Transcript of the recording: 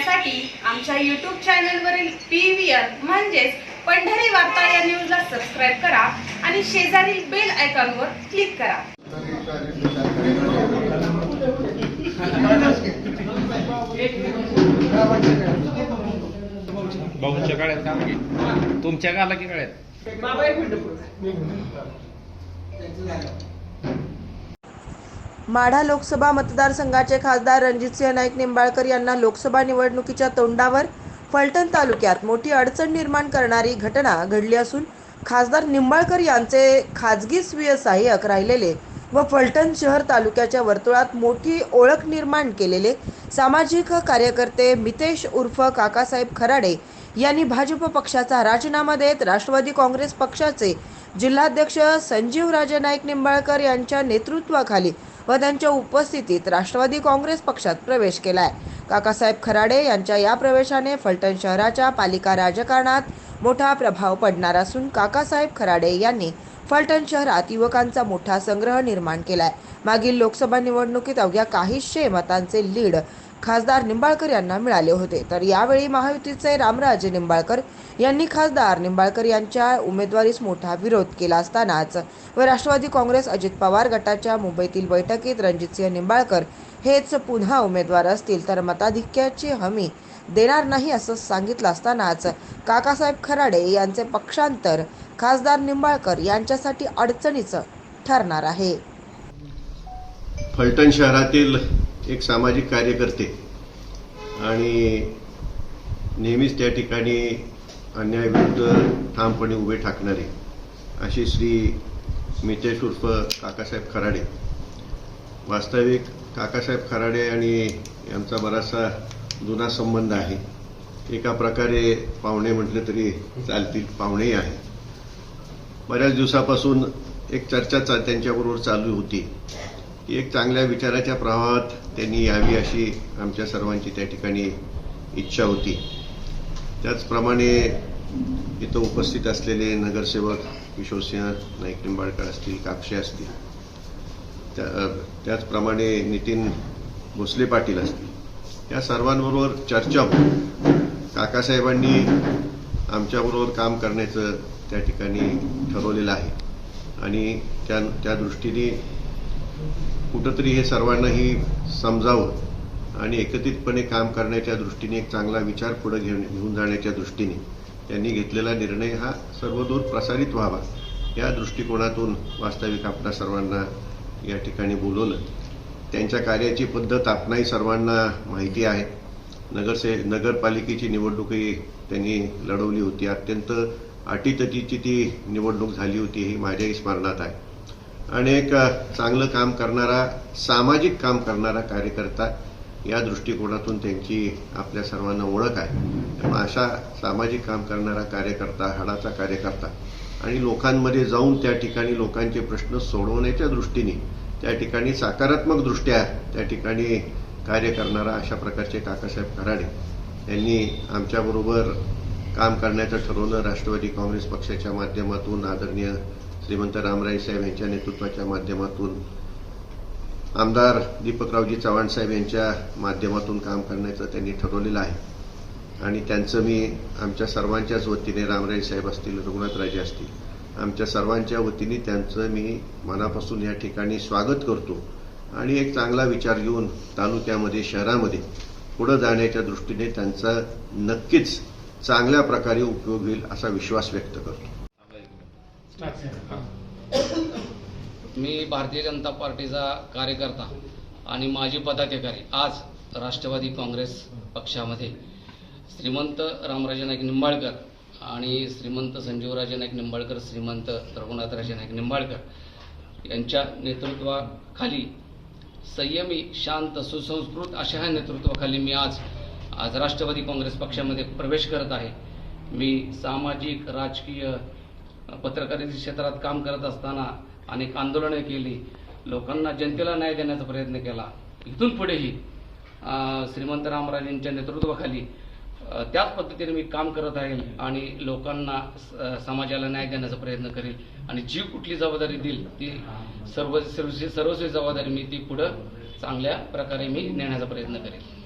पाहण्यासाठी आमच्या यूट्यूब चॅनलवरील पी व्ही आर म्हणजेच पंढरी वार्ता या न्यूजला सबस्क्राईब करा आणि शेजारील बेल आयकॉनवर क्लिक करा. भाऊंच्या काळात का तुमच्या काला की काळात माढा लोकसभा मतदारसंघाचे खासदार रणजितसिंह नाईक निंबाळकर यांना लोकसभा निवडणुकीच्या तोंडावर फलटण तालुक्यात मोठी अडचण निर्माण करणारी घटना घडली असून खासदार निंबाळकर यांचे खाजगी स्वीय सहाय्यक राहिलेले व फलटण शहर तालुक्याच्या वर्तुळात मोठी ओळख निर्माण केलेले सामाजिक कार्यकर्ते मितेश उर्फ काकासाहेब खराडे यांनी भाजप पक्षाचा राजीनामा देत राष्ट्रवादी काँग्रेस पक्षाचे जिल्हाध्यक्ष संजीवराजे नाईक निंबाळकर यांच्या नेतृत्वाखाली व त्यांच्या उपस्थितीत राष्ट्रवादी काँग्रेस पक्षात प्रवेश केला आहे काकासाहेब खराडे यांच्या या प्रवेशाने फलटण शहराच्या पालिका राजकारणात मोठा प्रभाव पडणार असून काकासाहेब खराडे यांनी फलटण शहरात युवकांचा मोठा संग्रह निर्माण केलाय. मागील लोकसभा निवडणुकीत अवघ्या काहीशे मतांचे लीड खासदार निंबाळकर यांना मिळाले होते. तर यावेळी महायुतीचे रामराजे निंबाळकर यांनी खासदार निंबाळकर यांच्या उमेदवारीस मोठा विरोध केला असतानाच व राष्ट्रवादी काँग्रेस अजित पवार गटाच्या मुंबईतील बैठकीत रणजितसिंह निंबाळकर हेच पुन्हा उमेदवार असतील तर मताधिक्याची हमी देणार नाही असं सांगितलं असतानाच काकासाहेब खराडे यांचे पक्षांतर खासदार निंबाळकर यांच्यासाठी अडचणीचं ठरणार आहे. फलटण शहरातील एक सामाजिक कार्यकर्ते. आणि नेहमीच त्या ठिकाणी अन्यायाविरुद्ध ठामपणे उभे ठाकणारे अशी श्री मितेश उर्फ काकासाहेब खराडे. वास्तविक काकासाहेब खराडे आणि यांचा बराचसा जुना संबंध आहे. एका प्रकारे पाहुणे म्हटले तरी चालतील पाहुणेही आहे. बऱ्याच दिवसापासून एक चर्चा चा त्यांच्याबरोबर चालू होती. एक चांगल्या विचाराच्या प्रवाहात त्यांनी यावी अशी आमच्या सर्वांची त्या ठिकाणी इच्छा होती. त्याचप्रमाणे इथं उपस्थित असलेले नगरसेवक किशोरसिंह नाईक निंबाळकर असतील कापशे असतील त्या त्याचप्रमाणे नितीन भोसले पाटील असतील या सर्वांबरोबर चर्चा होऊन काकासाहेबांनी आमच्याबरोबर काम करण्याचं त्या ठिकाणी ठरवलेलं आहे. आणि त्या त्या दृष्टीने कुठंतरी हे सर्वांनाही समजावं आणि एकत्रितपणे काम करण्याच्या दृष्टीने एक चांगला विचार पुढे घेऊन घेऊन जाण्याच्या दृष्टीने त्यांनी घेतलेला निर्णय हा सर्वदूर प्रसारित व्हावा. या दृष्टिकोनातून वास्तविक आपल्या सर्वांना या ठिकाणी बोलवलं. त्यांच्या कार्याची पद्धत आपणाही सर्वांना माहिती आहे. नगरसे नगरपालिकेची निवडणूकही त्यांनी लढवली होती. अत्यंत अटीतटीची ती निवडणूक झाली होती ही माझ्याही स्मरणात आहे. आणि एक चांगलं काम करणारा सामाजिक काम करणारा कार्यकर्ता या दृष्टिकोनातून त्यांची आपल्या सर्वांना ओळख आहे. त्यामुळे अशा सामाजिक काम करणारा कार्यकर्ता हाडाचा कार्यकर्ता आणि लोकांमध्ये जाऊन त्या ठिकाणी लोकांचे प्रश्न सोडवण्याच्या दृष्टीने त्या ठिकाणी सकारात्मक दृष्ट्या त्या ठिकाणी कार्य करणारा अशा प्रकारचे काकासाहेब खराडे यांनी आमच्याबरोबर काम करण्याचं ठरवलं राष्ट्रवादी काँग्रेस पक्षाच्या माध्यमातून आदरणीय श्रीमंत रामराय साहेब यांच्या नेतृत्वाच्या माध्यमातून. आमदार दीपकरावजी चव्हाण साहेब यांच्या माध्यमातून काम करण्याचं त्यांनी ठरवलेलं आहे. आणि त्यांचं मी आमच्या सर्वांच्याच वतीने रामराय साहेब असतील रघुनाथराजे असतील आमच्या सर्वांच्या वतीने त्यांचं मी मनापासून या ठिकाणी स्वागत करतो. आणि एक चांगला विचार घेऊन तालुक्यामध्ये शहरामध्ये पुढं जाण्याच्या दृष्टीने त्यांचा नक्कीच चांगल्या प्रकारे उपयोग होईल असा विश्वास व्यक्त करतो. मी भारतीय जनता पार्टीचा कार्यकर्ता आणि माजी पदाधिकारी आज राष्ट्रवादी काँग्रेस पक्षामध्ये श्रीमंत रामराजे नाईक निंबाळकर आणि श्रीमंत संजीवराजे नाईक निंबाळकर श्रीमंत रघुनाथराजे नाईक निंबाळकर यांच्या नेतृत्वाखाली संयमी शांत सुसंस्कृत अशा ह्या नेतृत्वाखाली मी आज आज राष्ट्रवादी काँग्रेस पक्षामध्ये प्रवेश करत आहे. मी सामाजिक राजकीय पत्रकारिता क्षेत्रात काम करत असताना अनेक आंदोलनं केली. लोकांना जनतेला न्याय देण्याचा प्रयत्न केला. इथून पुढेही श्रीमंत रामराजेंच्या नेतृत्वाखाली त्याच पद्धतीने मी काम करत आहे आणि लोकांना स- समाजाला न्याय देण्याचा प्रयत्न करेल आणि जी कुठली जबाबदारी देईल ती सर्व सर्वस्वी जबाबदारी मी ती पुढं चांगल्या प्रकारे मी नेण्याचा प्रयत्न करेल.